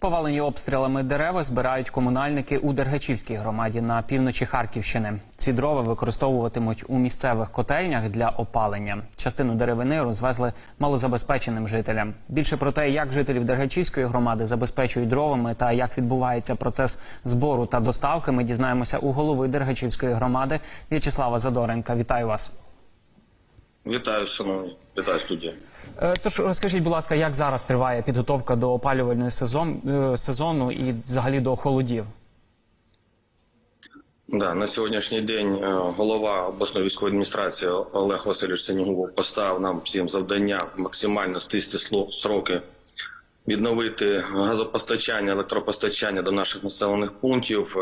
Повалені обстрілами дерева збирають комунальники у Дергачівській громаді на півночі Харківщини. Ці дрова використовуватимуть у місцевих котельнях для опалення. Частину деревини розвезли малозабезпеченим жителям. Більше про те, як жителів Дергачівської громади забезпечують дровами та як відбувається процес збору та доставки, ми дізнаємося у голови Дергачівської громади В'ячеслава Задоренка. Вітаю вас. Вітаю, шановні. Вітаю студія. Е, Тож розкажіть, будь ласка, як зараз триває підготовка до опалювального сезон, е, сезону і взагалі до холодів? Да, на сьогоднішній день е, голова обласної військової адміністрації Олег Васильович Сенігубов поставив нам всім завдання максимально стисти сроки, відновити газопостачання, електропостачання до наших населених пунктів.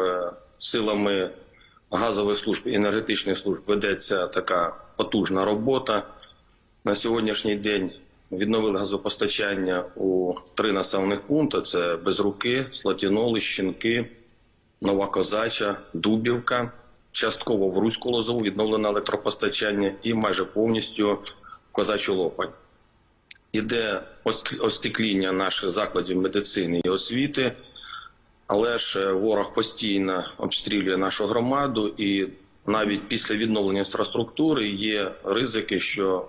Силами газових служб і енергетичних служб ведеться така потужна робота. На сьогоднішній день відновили газопостачання у три населених пункти: це Безруки, Слатіноли, Щенки. Нова Козача, Дубівка, частково в Руську Лозову відновлено електропостачання і майже повністю в Козачу Лопань. Іде ос- остекління наших закладів медицини і освіти, але ж е, ворог постійно обстрілює нашу громаду, і навіть після відновлення інфраструктури є ризики, що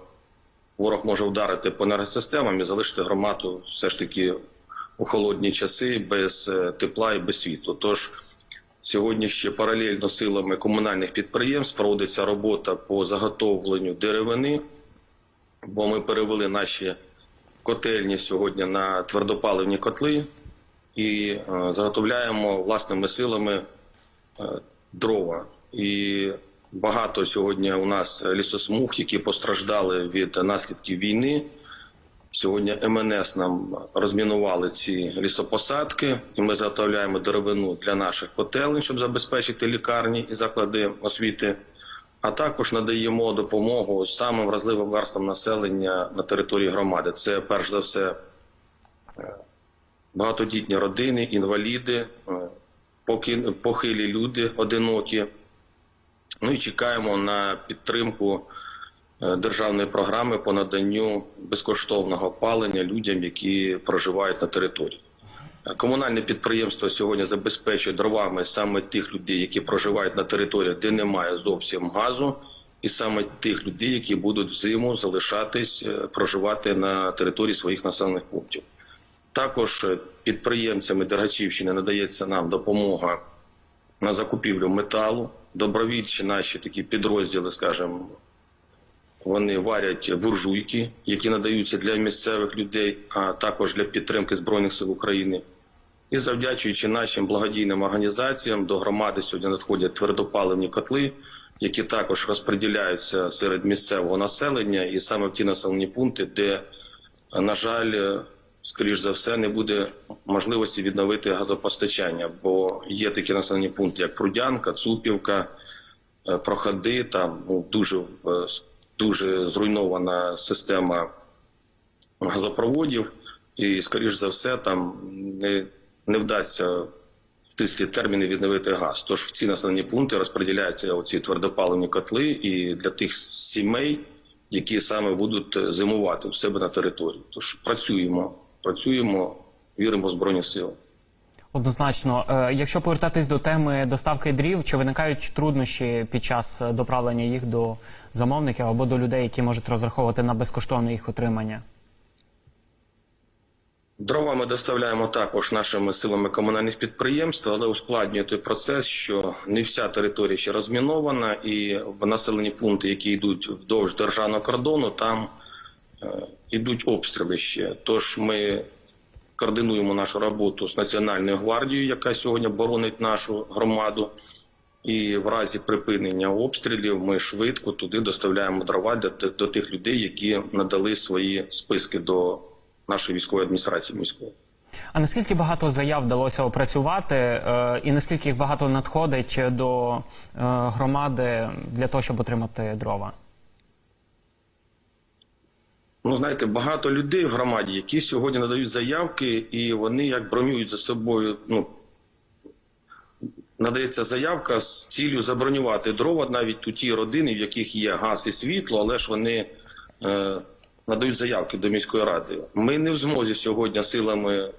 ворог може вдарити по енергосистемам і залишити громаду все ж таки у холодні часи без е, тепла і без світла. Тож Сьогодні ще паралельно силами комунальних підприємств проводиться робота по заготовленню деревини, бо ми перевели наші котельні сьогодні на твердопаливні котли і е, заготовляємо власними силами е, дрова. І багато сьогодні у нас лісосмуг, які постраждали від наслідків війни. Сьогодні МНС нам розмінували ці лісопосадки, і ми заготовляємо деревину для наших котелень, щоб забезпечити лікарні і заклади освіти. А також надаємо допомогу самим вразливим верствам населення на території громади. Це перш за все е, багатодітні родини, інваліди, е, похилі люди одинокі. Ну і чекаємо на підтримку е, державної програми по наданню безкоштовного опалення людям, які проживають на території. Е, Комунальне підприємство сьогодні забезпечує дровами саме тих людей, які проживають на територіях, де немає зовсім газу, і саме тих людей, які будуть взиму залишатись проживати на території своїх населених пунктів. Також е, підприємцями Дергачівщини надається нам допомога на закупівлю металу. Добровільчі наші такі підрозділи, скажімо, вони варять буржуйки, які надаються для місцевих людей, а також для підтримки Збройних сил України. І завдячуючи нашим благодійним організаціям, до громади сьогодні надходять твердопаливні котли, які також розподіляються серед місцевого населення, і саме в ті населені пункти, де, на жаль, скоріш за все, не буде можливості відновити газопостачання, бо є такі населені пункти, як Прудянка, Цупівка, е, Проходи, там ну, дуже дуже зруйнована система газопроводів, і, скоріш за все, там не, не вдасться в тислі терміни відновити газ. Тож в ці населені пункти розподіляються оці твердопаливні котли і для тих сімей, які саме будуть е, зимувати в себе на території. Тож працюємо, працюємо, віримо в збройні сили. Однозначно, Е, якщо повертатись до теми доставки дрів, чи виникають труднощі під час доправлення їх до замовників або до людей, які можуть розраховувати на безкоштовне їх отримання? Дрова ми доставляємо також нашими силами комунальних підприємств, але ускладнює той процес, що не вся територія ще розмінована, і в населені пункти, які йдуть вдовж державного кордону, там е, йдуть обстріли ще. Тож ми координуємо нашу роботу з Національною гвардією, яка сьогодні боронить нашу громаду. І в разі припинення обстрілів ми швидко туди доставляємо дрова для до тих людей, які надали свої списки до нашої військової адміністрації міської. А наскільки багато заяв вдалося опрацювати, е, і наскільки їх багато надходить до е, громади для того, щоб отримати дрова? Ну, знаєте, багато людей в громаді, які сьогодні надають заявки, і вони як бронюють за собою. Ну надається заявка з ціллю забронювати дрова навіть у ті родини, в яких є газ і світло, але ж вони е, надають заявки до міської ради. Ми не в змозі сьогодні силами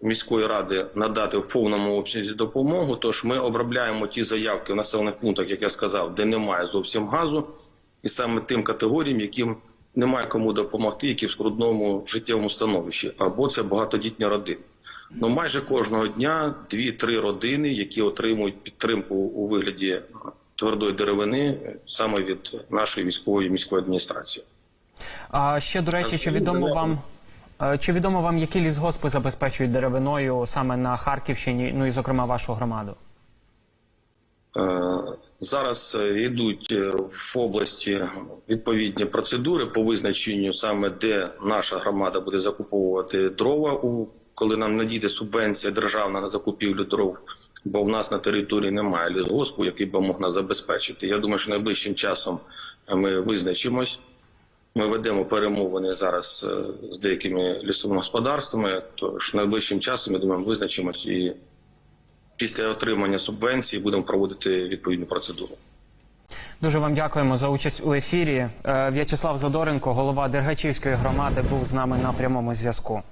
міської ради надати в повному обсязі допомогу. Тож ми обробляємо ті заявки в населених пунктах, як я сказав, де немає зовсім газу, і саме тим категоріям, яким немає кому допомогти, які в скрутному життєвому становищі, або це багатодітні родини. Ну майже кожного дня дві-три родини, які отримують підтримку у вигляді твердої деревини саме від нашої військової міської адміністрації. А ще до речі, чи відомо вам е, чи відомо вам, які лісгоспи забезпечують деревиною саме на Харківщині, ну і зокрема вашу громаду? Е, Зараз е, йдуть е, в області відповідні процедури по визначенню саме де наша громада буде закуповувати дрова, коли нам надійде субвенція державна на закупівлю дров. Бо в нас на території немає лісгоспу, який би мог забезпечити. Я думаю, що найближчим часом ми визначимось. Ми ведемо перемовини зараз е, з деякими лісовими господарствами. Тож найближчим часом я думаю, визначимось і після отримання субвенції будемо проводити відповідну процедуру. Дуже вам дякуємо за участь у ефірі. Е, В'ячеслав Задоренко, голова Дергачівської громади, був з нами на прямому зв'язку.